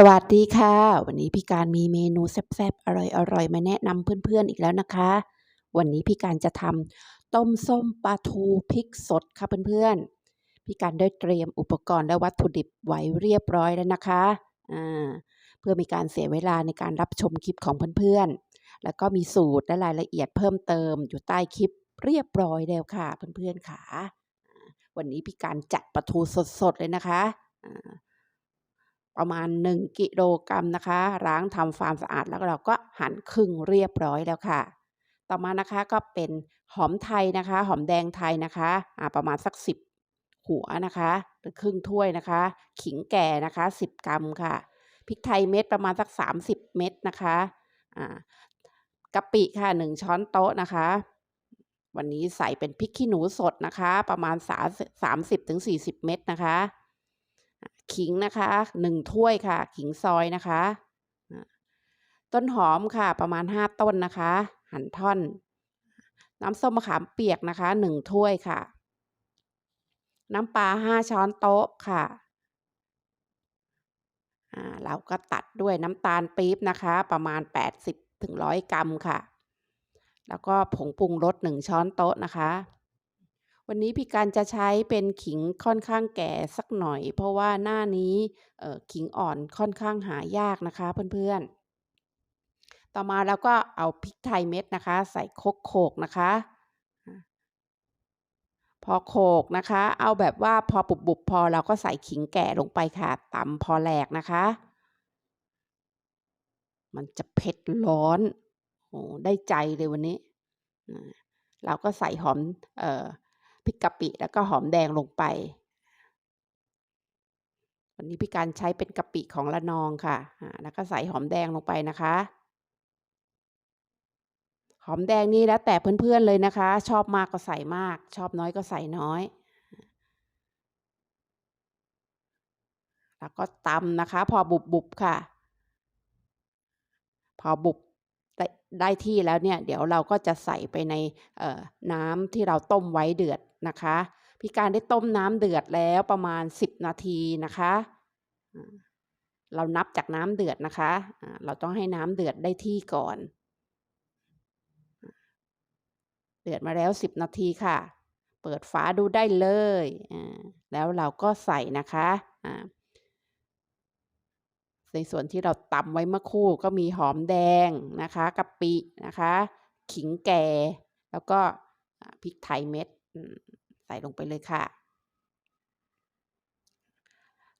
สวัสดีค่ะ วันนี้พี่การมีเมนูแซ่บๆ อร่อยๆ มาแนะนำเพื่อนๆ อีกแล้วนะคะ วันนี้พี่การจะทำต้มส้มปลาทูพริกสดค่ะเพื่อนๆ พี่การได้เตรียมอุปกรณ์และวัตถุดิบไว้เรียบร้อยแล้วนะคะเพื่อมีการเสียเวลาในการรับชมคลิปของเพื่อนๆ แล้วก็มีสูตรและรายละเอียดเพิ่มเติมอยู่ใต้คลิปเรียบร้อยแล้วค่ะเพื่อนๆค่ะ วันนี้พี่การจัดปลาทูสดๆเลยนะคะ ประมาณ 1 กิโลกรัมนะคะล้างทำความสะอาดแล้วเราก็หั่นครึ่งเรียบร้อยแล้วค่ะ ต่อมานะคะก็เป็นหอมไทยนะคะ หอมแดงไทยนะคะอ่าประมาณสัก 10 หัวนะคะหรือครึ่งถ้วยนะคะ ขิงแก่นะคะ 10 กรัมค่ะพริกไทยเม็ดประมาณสัก 30 เม็ดนะคะกะปิค่ะ 1 ช้อนโต๊ะนะคะวันนี้ใส่เป็นพริกขี้หนูสดนะคะ ประมาณ 30-40 เม็ดนะคะ ขิงนะคะ1ถ้วยค่ะ ขิงซอยนะคะ ต้นหอมค่ะประมาณ 5 ต้นนะคะ หั่นท่อน น้ำส้มมะขามเปียกนะคะ1ถ้วยค่ะ น้ำปลา5ช้อนโต๊ะค่ะอ่าเราก็ตัดด้วยน้ำตาลปี๊บนะคะ ประมาณ 80-100 กรัมค่ะ แล้วก็ผงปรุงรส1ช้อนโต๊ะนะคะ วันนี้พี่การจะใช้เป็นขิงค่อนข้างแก่สักหน่อย เพราะว่าหน้านี้ขิงอ่อนค่อนข้างหายากนะคะเพื่อนๆ ต่อมาเราก็เอาพริกไทยเม็ดนะคะ ใส่คกโขกนะคะ พอโขกนะคะ เอาแบบว่าพอบุบๆพอเราก็ใส่ขิงแก่ลงไปค่ะตำพอแหลกนะคะ มันจะเผ็ดร้อนโอ้ได้ใจเลยวันนี้ เราก็ใส่หอมเอ่อ พริกกะปิแล้วก็หอมแดงลงไป วันนี้พี่การใช้เป็นกะปิของระนองค่ะแล้วก็ใส่หอมแดงลงไปนะคะ หอมแดงนี่แล้วแต่เพื่อนๆเลยนะคะ ชอบมากก็ใส่มาก ชอบน้อยก็ใส่น้อย แล้วก็ตำนะคะ พอบุบๆค่ะ พอบุบ ได้ได้ที่แล้วเนี่ยเดี๋ยวเราก็จะใส่ไปในน้ำที่เราต้มไว้เดือดนะคะพี่การได้ต้มน้ำเดือดแล้วประมาณ 10 นาทีนะคะ เรานับจากน้ำเดือดนะคะ เราต้องให้น้ำเดือดได้ที่ก่อน เดือดมาแล้ว 10 นาทีค่ะ เปิดฝาดูได้เลย แล้วเราก็ใส่นะคะ ในส่วนที่เราตำไว้เมื่อครู่ก็มีหอมแดงนะคะกะปินะคะ ขิงแก่ แล้วก็พริกไทยเม็ดใส่ลงไปเลยค่ะ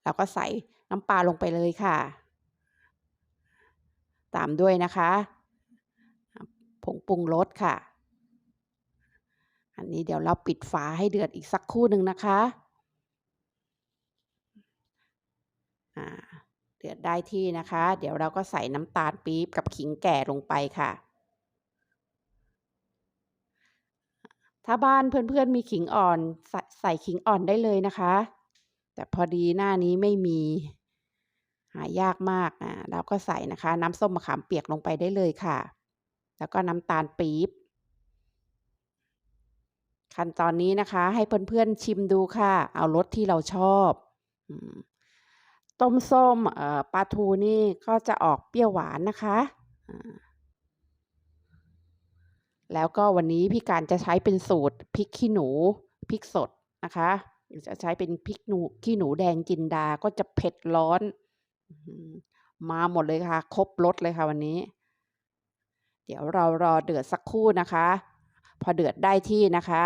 แล้วก็ใส่น้ำปลาลงไปเลยค่ะ ตามด้วยนะคะผงปรุงรสค่ะ อันนี้เดี๋ยวเราปิดฝาให้เดือดอีกสักครู่หนึ่งนะคะอ่าเดือดได้ที่นะคะ เดี๋ยวเราก็ใส่น้ำตาลปี๊บกับขิงแก่ลงไปค่ะ ถ้าบ้านเพื่อนๆมีขิงอ่อนใส่ใส่ขิงอ่อนได้เลยนะคะ แต่พอดีหน้านี้ไม่มี หายากมากอ่าเราก็ใส่นะคะ น้ำส้มมะขามเปียกลงไปได้เลยค่ะ แล้วก็น้ำตาลปี๊บขั้นตอนนี้นะคะ ให้เพื่อนๆชิมดูค่ะ เอารสที่เราชอบ ต้มส้มปลาทูนี่ก็จะออกเปรี้ยวหวานนะคะ แล้วก็วันนี้พี่การจะใช้เป็นสูตรพริกขี้หนูพริกสดนะคะจะใช้เป็นพริกหนูขี้หนูแดงจินดาก็จะเผ็ดร้อน มาหมดเลยค่ะ ครบรสเลยค่ะวันนี้ เดี๋ยวเรารอเดือดสักครู่นะคะ พอเดือดได้ที่นะคะ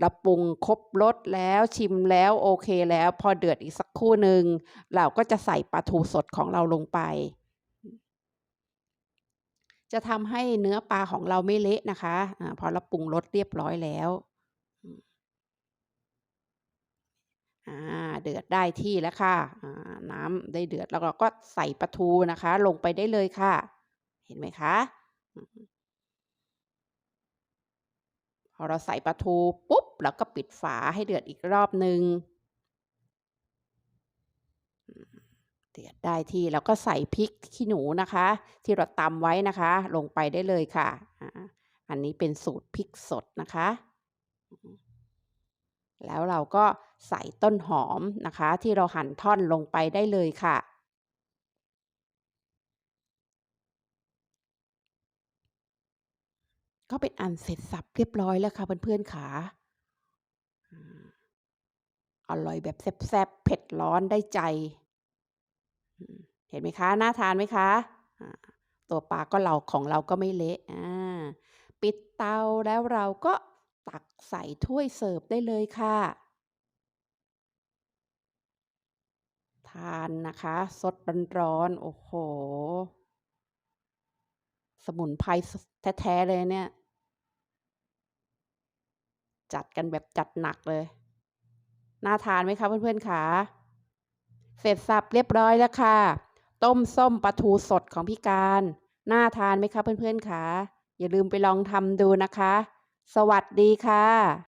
เราปรุงครบรสแล้วชิมแล้วโอเคแล้ว พอเดือดอีกสักคู่หนึ่งเราก็จะใส่ปลาทูสดของเราลงไป จะทำให้เนื้อปลาของเราไม่เละนะคะอ่าพอเราปรุงรสเรียบร้อยแล้วเดือดได้ที่แล้วค่ะน้ำได้เดือดแล้วเราก็ใส่ปลาทูนะคะ ลงไปได้เลยค่ะ เห็นไหมคะ พอเราใส่ปลาทูปุ๊บเราก็ปิดฝาให้เดือดอีกรอบหนึ่งเดือดได้ที่เราก็ใส่พริกขี้หนูนะคะ ที่เราตำไว้นะคะ ลงไปได้เลยค่ะ อันนี้เป็นสูตรพริกสดนะคะ แล้วเราก็ใส่ต้นหอมนะคะ ที่เราหั่นท่อนลงไปได้เลยค่ะ ก็เป็นอันเสร็จสับเรียบร้อยแล้วค่ะเพื่อนๆขาอืมอร่อยแบบแซ่บๆเผ็ดร้อนได้ใจ เห็นไหมคะน่าทานไหมคะตัวปลาก็เราของเราก็ไม่เละปิดเตาแล้วเราก็ตักใส่ถ้วยเสิร์ฟได้เลยค่ะ ทานนะคะ สดร้อนๆโอ้โฮสมุนไพรแท้ ๆ เลยเนี่ย จัดกันแบบจัดหนักเลย น่าทานไหมคะเพื่อนๆขาเสร็จสับเรียบร้อยแล้วค่ะ ต้มส้มปลาทูสดของพี่การ น่าทานไหมคะเพื่อนๆขาอย่าลืมไปลองทำดูนะคะ สวัสดีค่ะ